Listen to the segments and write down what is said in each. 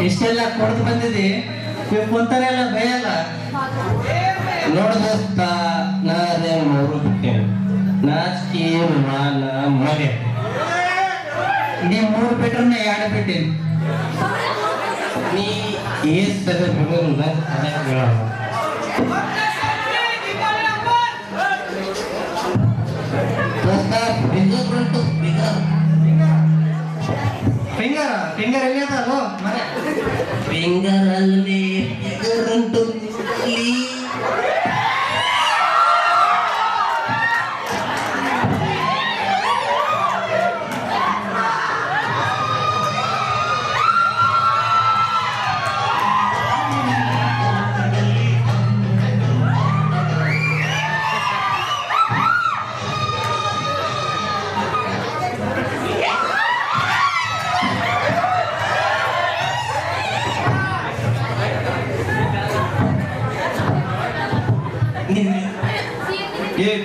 ಇವತ್ತು ಬಂದಿದೆ. ನೀವು ಕುಂತಾರೆಲ್ಲ ಭಯಲ್ಲ ಭಯ ಅಲ್ಲ ನಾ ನಾನೇ ಮೂರು ಬಿಟ್ಟೇನೆ ನಾಚಿಕೆ ಮಾನ ಮರೆ. ನೀ ಮೂರು ಬಿಟ್ರೆ ನಾ ಎರಡು ಬಿಟ್ಟೇನೆ ನೀ ಏಸ್ ತರ ಬಿಡೋಲ್ಲ ಫಿಂಗರ್ ಫಿಂಗರ್ ಎಲ್ಲಿ ಅದಲ್ಲೋ ಮರೆ. ಫಿಂಗರ್ ಅಲ್ಲಿ ಫಿಂಗರ್ ಉಂಟು.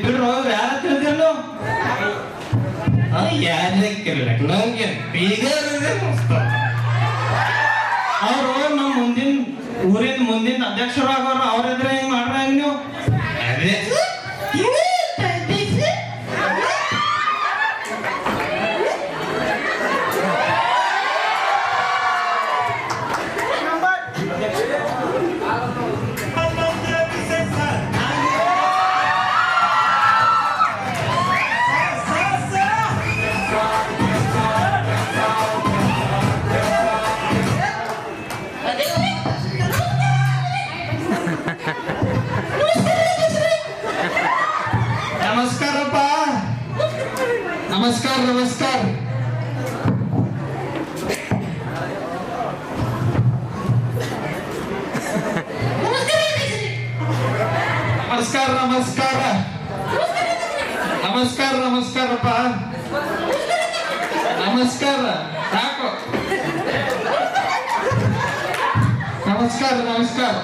ಬಿಡ್ರು ಯಾರ ಮುಂದಿನ ಊರಿನ ಮುಂದಿನ ಅಧ್ಯಕ್ಷರು ಆಗೋರು ಅವ್ರ ಎದ್ರೆ ಹೆಂಗ್ ಮಾಡ್ರ ಹೆಂಗ್ ನೀವು? ನಮಸ್ಕಾರ ನಮಸ್ಕಾರ ನಮಸ್ಕಾರ ನಮಸ್ಕಾರ ನಮಸ್ಕಾರ ನಮಸ್ಕಾರಪ್ಪ ನಮಸ್ಕಾರ ಯಾಕೋ ನಮಸ್ಕಾರ ನಮಸ್ಕಾರ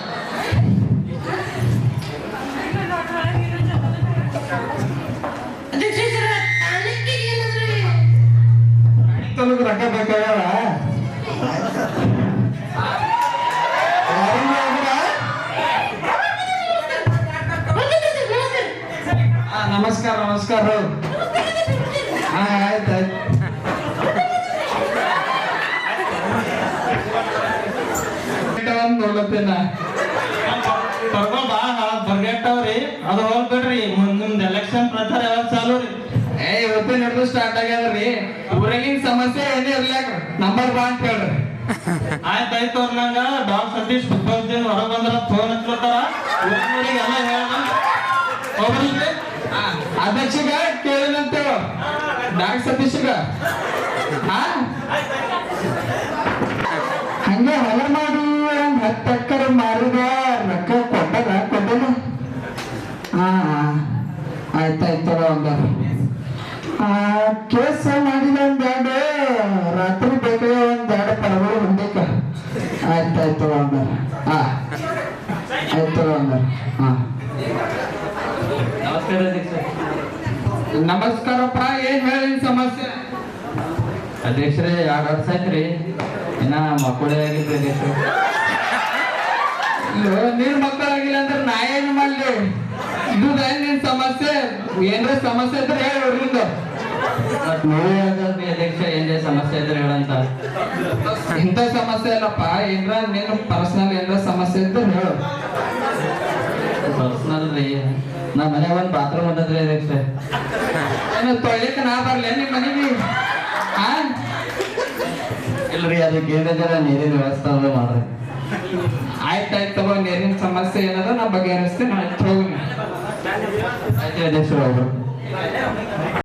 ನಮಸ್ಕಾರ ನಮಸ್ಕಾರ. ಹಾ ಆಯ್ತು ಆಯ್ತು. ನೋಡ್ಲತ್ತೇನ. ಕರ್ಕೊಂಡ್ ಬಾ ಬರ್ಗೆಟ್ಟವ್ರಿ ಅದು ಹೋಗ್ಬೇಡ್ರಿ ನಿಮ್ದು ಎಲೆಕ್ಷನ್ ಪ್ರಚಾರ ಯಾವಾಗ ಚಾಲು ರೀ? ಏ ಇವತ್ತು ನಡೆದು ಸ್ಟಾರ್ಟ್ ಆಗ್ಯಾದ್ರಿ. ಊರಾಗಿನ ಸಮಸ್ಯೆ ಏನೇ ಇರ್ಲಾಕ ನಂಬರ್ ಬಾ ಅಂತ ಹೇಳ್ರಿ. ಆಯ್ತಾಯ್ತು ಅವ್ರ ನಂಗ. ಡಾಕ್ಟರ್ ಸತೀಶ್ ದಿನ ಹೊರಗೆ ಬಂದ್ರ ಫೋನ್ ಹಚ್ಕೊತಾರ ಊರಿಗೆ ಎಲ್ಲ ಹೇಳ ಆ, ಅಧ್ಯಕ್ಷಗ ಕೇಳಿದಂತೆ ಡಾಕ್ ಸತೀಶ್ಗ. ಹಂಗೆ ಹೊಲ ಮಾಡಿ ಹತ್ತು ಎಕರೆ ಮಾರಿದ. ರೊಕ್ಕ ಕೊಟ್ಟದ ಕೊಟ್ಟದ ಹಾ ಒಂದು ಕೇಸ ಮಾಡಿದ ಒಂದ್ ಎರಡು. ರಾತ್ರಿ ಬೇಕಾಗ ಒಂದ್ ಎರಡು ಪರಗಳು ಹೊಂದಿಕ. ಆಯ್ತಾಯ್ತು ಒಂದ ಹಾ. ಆಯ್ತು ಒಂದು ಹಾ. ನಮಸ್ಕಾರ ನಮಸ್ಕಾರಪ್ಪ ಏನ್ ಹೇಳಿ ಸಮಸ್ಯೆ? ಅಧ್ಯಕ್ಷರೇ ಎರಡು ವರ್ಷ ಆಯ್ತ್ರಿ? ಇನ್ನ ಮಕ್ಕಳೇ ಆಗಿಲ್ರಿ ಅಧ್ಯಕ್ಷರು. ನೀನ್ ಮಕ್ಕಳಾಗಿಲ್ಲ ಅಂದ್ರೆ ನಾ ಏನು ಮಾಡ್ಲಿ? ಇದು ನಿನ್ ಸಮಸ್ಯೆ? ಏನ್ರ ಸಮಸ್ಯೆ ಇದ್ರೆ ಹೇಳಿ ಅವ್ರಿಂದ ಅಧ್ಯಕ್ಷ ಏನ್ರ ಸಮಸ್ಯೆ ಇದ್ರೆ ಹೇಳಂತ ಇಂಥ ಸಮಸ್ಯೆ ಇಲ್ಲಪ್ಪ ಏನ್ರ ನೀನು ಪರ್ಸನಲ್ ಏನ್ರ ಸಮಸ್ಯೆ ಇದ್ರೆ ಹೇಳು. ಪರ್ಸನಲ್ ರೀ. ನಾ ಮನ್ಯಾಗ ಒಂದ್ ಬಾತ್ರೂಮ್ ಇದೆ ಸರ್ ಏನು ತೊಳಿಲಿಕ್ಕೆ ನಾ ಬರ್ಲೇ ನಿಮ್ಮ ಮನೆಗೆ ಆ? ಇಲ್ರಿ ಅದಕ್ಕೆ ಏನೇ ಜರ ನೀರಿನ ವ್ಯವಸ್ಥೆ ಅಂದ್ರೆ ಮಾಡ್ರಿ. ಆಯ್ತಾಯ್ತು ತಗೋ ನೀರಿನ ಸಮಸ್ಯೆ ಏನದ ನಾ ಬಗೆಹರಿಸ್ತೀನಿ ಆಯ್ತು ಹೋಗಿ ಆಯ್ತು ಅಧ್ಯಕ್ಷರು ಹೋಗ್ರಿ